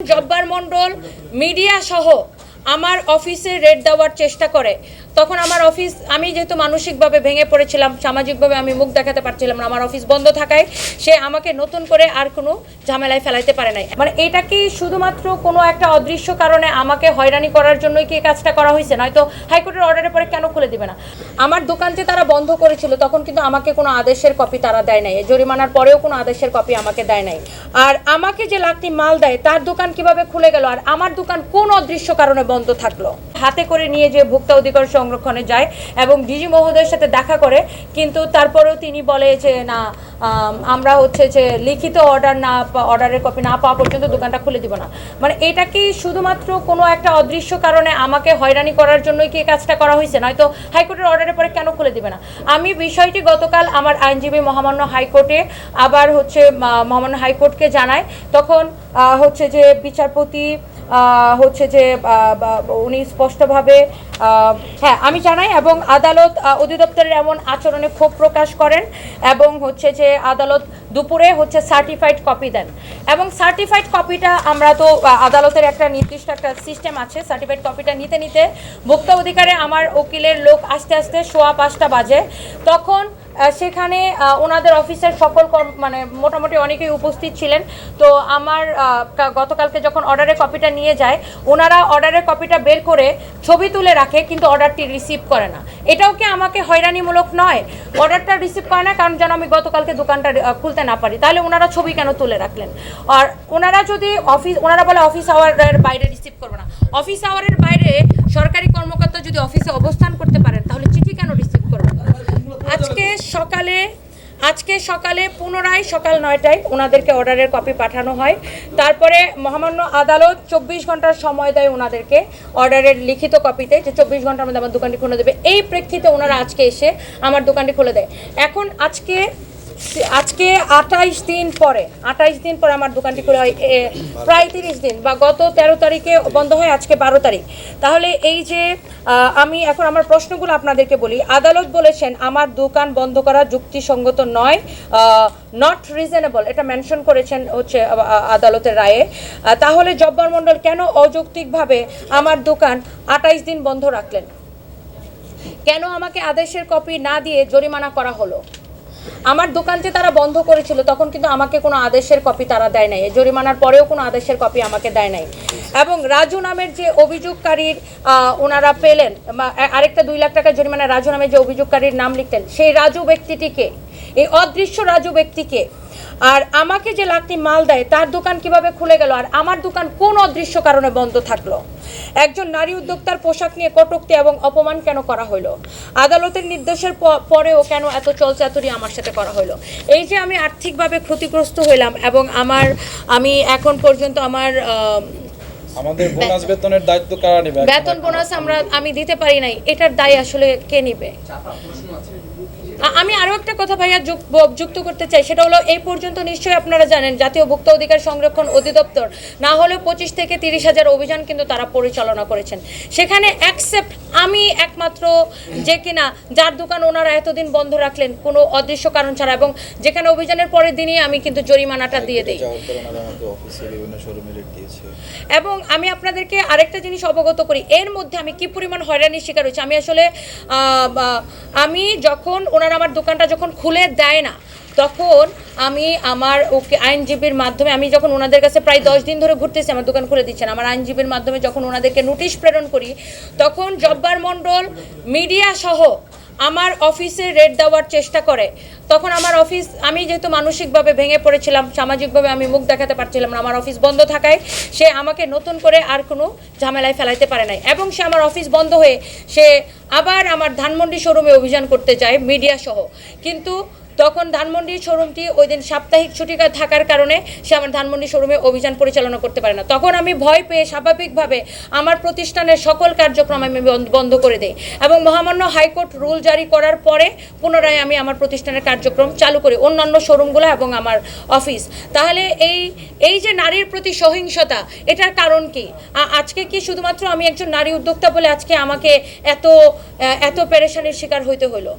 জব্বার মণ্ডল media সহ আমার অফিসে রেড দেওয়ার চেষ্টা করে। তখন আমার অফিস, আমি যেহেতু মানসিকভাবে ভেঙে পড়েছিলাম, সামাজিকভাবে আমি মুখ দেখাতে পারছিলাম না, আমার অফিস বন্ধ থাকায় সে আমাকে নতুন করে আর কোনো ঝামেলায় ফেলাইতে পারে নাই। মানে এটা কি শুধুমাত্র কোনো একটা অদৃশ্য কারণে আমাকে হয়রানি করার জন্যই কি কাজটা করা হয়েছে? নয়তো হাইকোর্টের অর্ডারের পরে কেন খুলে দিবে না? আমার দোকান যে তারা বন্ধ করেছিল, তখন কিন্তু আমাকে কোনো আদেশের কপি তারা দেয় নাই। জরিমানার পরেও কোনো আদেশের কপি আমাকে দেয় নাই। আর আমাকে যে লাখটি মাল দেয়, তার দোকান কীভাবে খুলে গেল? আর আমার দোকান কোন অদৃশ্য কারণে বন্ধ থাকল। হাতে করে নিয়ে যে ভোক্তা অধিকার সংরক্ষণে যায় এবং ডিজি মহোদয়ের সাথে দেখা করে, কিন্তু তারপরেও তিনি বলে যে, না আমরা হচ্ছে যে লিখিত অর্ডার না অর্ডারের কপি না পাওয়া পর্যন্ত দোকানটা খুলে দিব না। মানে এটা কি শুধুমাত্র কোনো একটা অদৃশ্য কারণে আমাকে হয়রানি করার জন্যই কি কাজটা করা হয়েছে? নয়তো হাইকোর্টের অর্ডারের পরে কেন খুলে দিবে না? আমি বিষয়টি গতকাল আমার আইনজীবী মহামান্য হাইকোর্টে আবার হচ্ছে মহামান্য হাইকোর্টকে জানায় তখন হচ্ছে যে বিচারপতি হচ্ছে যে উনি স্পষ্টভাবে হ্যাঁ আমি জানাই, এবং আদালত অধিদপ্তরের এমন আচরণে ক্ষোভ প্রকাশ করেন এবং হচ্ছে যে আদালত দুপুরে হচ্ছে সার্টিফাইড কপি দেন। এবং সার্টিফাইড কপিটা আমরা তো আদালতের একটা নির্দিষ্ট একটা সিস্টেম আছে সার্টিফাইড কপিটা নিতে নিতে ভোক্তা অধিকারে আমার উকিলের লোক আস্তে আস্তে সোয়া পাঁচটা বাজে। তখন সেখানে ওনাদের অফিসের সকল মানে মোটামুটি অনেকেই উপস্থিত ছিলেন। তো আমার গতকালকে যখন অর্ডারের কপিটা নিয়ে যায়, ওনারা অর্ডারের কপিটা বের করে ছবি তুলে রাখে কিন্তু অর্ডারটি রিসিভ করে না। এটাও কি আমাকে হয়রানিমূলক নয়? অর্ডারটা রিসিভ করে না, কারণ যেন আমি গতকালকে দোকানটা খুলতে না পারি। তাহলে ওনারা ছবি কেন তুলে রাখলেন? আর ওনারা যদি অফিস ওনারা বলে অফিস আওয়ারের বাইরে রিসিভ করবে না। অফিস আওয়ারের বাইরে সরকারি কর্মকর্তা যদি অফিসে অবস্থান করতে পারেন, তাহলে চিঠি কেন রিসিভ করবেন আজকে সকালে আজকে সকালে পুনরায় সকাল নয়টায় ওনাদেরকে অর্ডারের কপি পাঠানো হয়। তারপরে মহামান্য আদালত চব্বিশ ঘণ্টার সময় দেয় ওনাদেরকে অর্ডারের লিখিত কপিতে যে চব্বিশ ঘণ্টার মধ্যে আমার দোকানটি খুলে দেবে। এই প্রেক্ষিতে ওনারা আজকে এসে আমার দোকানটি খুলে দেয়। এখন আজকে আজকে আঠাইশ দিন পরে, আঠাইশ দিন পরে আমার দোকানটি খোলা হয় প্রায় তিরিশ দিন বা গত তেরো তারিখে বন্ধ হয়, আজকে বারো তারিখ। তাহলে এই যে আমি এখন আমার প্রশ্নগুলো আপনাদেরকে বলি। আদালত বলেছেন, আমার দোকান বন্ধ করা যুক্তিসঙ্গত নয় নট রিজনেবল এটা মেনশন করেছেন হচ্ছে আদালতের রায়ে। তাহলে জব্বার মণ্ডল কেন অযৌক্তিকভাবে আমার দোকান আঠাইশ দিন বন্ধ রাখলেন? কেন আমাকে আদেশের কপি না দিয়ে জরিমানা করা হলো? আমার দোকান যে তারা বন্ধ করেছিল, তখন কিন্তু আমাকে কোনো আদেশের কপি তারা দেয় নাই। জরিমানার পরেও কোনো আদেশের কপি আমাকে দেয় নাই। এবং রাজু নামের যে অভিযোগকারীর ওনারা পেলেন আরেকটা দুই লাখ টাকা জরিমানা রাজু নামের যে অভিযোগকারীর নাম লিখতেন সেই রাজু ব্যক্তিটিকে, এই অদৃশ্য রাজু ব্যক্তিকে, আর আমাকে যে লাখটি মাল দেয়, তার দোকান কীভাবে খুলে গেল, আর আমার দোকান কোন অদৃশ্য কারণে বন্ধ থাকল? একজন নারী উদ্যোক্তার পোশাক নিয়ে কটূক্তি এবং অপমান কেন করা হলো? আদালতের নির্দেশের পরেও কেন এত চলচাতুরি আমার সাথে করা হলো? এই যে আমি আর্থিকভাবে ক্ষতিগ্রস্ত হইলাম এবং আমার, আমি এখন পর্যন্ত আমার আমাদের বোনাস বেতনের দায়িত্ব কারা নেবে? বেতন বোনাস আমরা আমি দিতে পারি নাই এটার দায় আসলে কে নিবে? আমি আরও একটা কথা ভাইয়া যুক- যুক্ত করতে চাই সেটা হলো এই পর্যন্ত নিশ্চয়ই আপনারা জানেন জাতীয় ভোক্তা অধিকার সংরক্ষণ অধিদপ্তর না হলেও পঁচিশ থেকে তিরিশ হাজার অভিযান কিন্তু তারা পরিচালনা করেছেন। সেখানে অ্যাকসেপ্ট আমি একমাত্র যে কিনা যার দোকান ওনারা এতদিন বন্ধ রাখলেন কোনো অদৃশ্য কারণ ছাড়া এবং যেখানে অভিযানের পরের দিনই আমি কিন্তু জরিমানাটা দিয়ে দিই। এবং আমি আপনাদেরকে আরেকটা জিনিস অবগত করি এর মধ্যে আমি কি পরিমাণ হয়রানির শিকার হয়েছি? আমি আসলে আমি যখন ওনারা আমার দোকানটা যখন খুলে দেয় না, তখন আমি আমার ওকে আইনজীবীর মাধ্যমে, আমি যখন ওনাদের কাছে প্রায় দশ দিন ধরে ঘুরতেছি, আমার দোকান খুলে দিচ্ছেন আমার আইনজীবীর মাধ্যমে যখন ওনাদেরকে নোটিশ প্রেরণ করি, তখন জব্বার মণ্ডল, মিডিয়া সহ আমার অফিসে রেড দেওয়ার চেষ্টা করে। তখন আমার অফিস, আমি যেহেতু মানসিকভাবে ভেঙে পড়েছিলাম, সামাজিকভাবে আমি মুখ দেখাতে পারছিলাম না, আমার অফিস বন্ধ থাকায় সে আমাকে নতুন করে আর কোনো ঝামেলায় ফেলাইতে পারে নাই। এবং সে আমার অফিস বন্ধ হয়ে সে আবার আমার ধানমন্ডি শোরুমে অভিযান করতে চায় মিডিয়া সহ কিন্তু তখন ধানমন্ডি শোরুমটি ওই দিন সাপ্তাহিক ছুটি থাকার কারণে সে আমার ধানমন্ডি শোরুমে অভিযান পরিচালনা করতে পারে না। তখন আমি ভয় পেয়ে স্বাভাবিকভাবে আমার প্রতিষ্ঠানের সকল কার্যক্রম আমি বন্ধ- করে দিই এবং মহামান্য হাইকোর্ট রুল জারি করার পরে পুনরায় আমি আমার প্রতিষ্ঠানের কার্যক্রম চালু করি অন্যান্য শোরুমগুলো এবং আমার অফিস। তাহলে এই এই যে নারীর প্রতি সহিংসতা, এটার কারণ কি? আজকে কি শুধুমাত্র আমি একজন নারী উদ্যোক্তা বলে আজকে আমাকে এত এত পেরেশানির শিকার হইতে হলো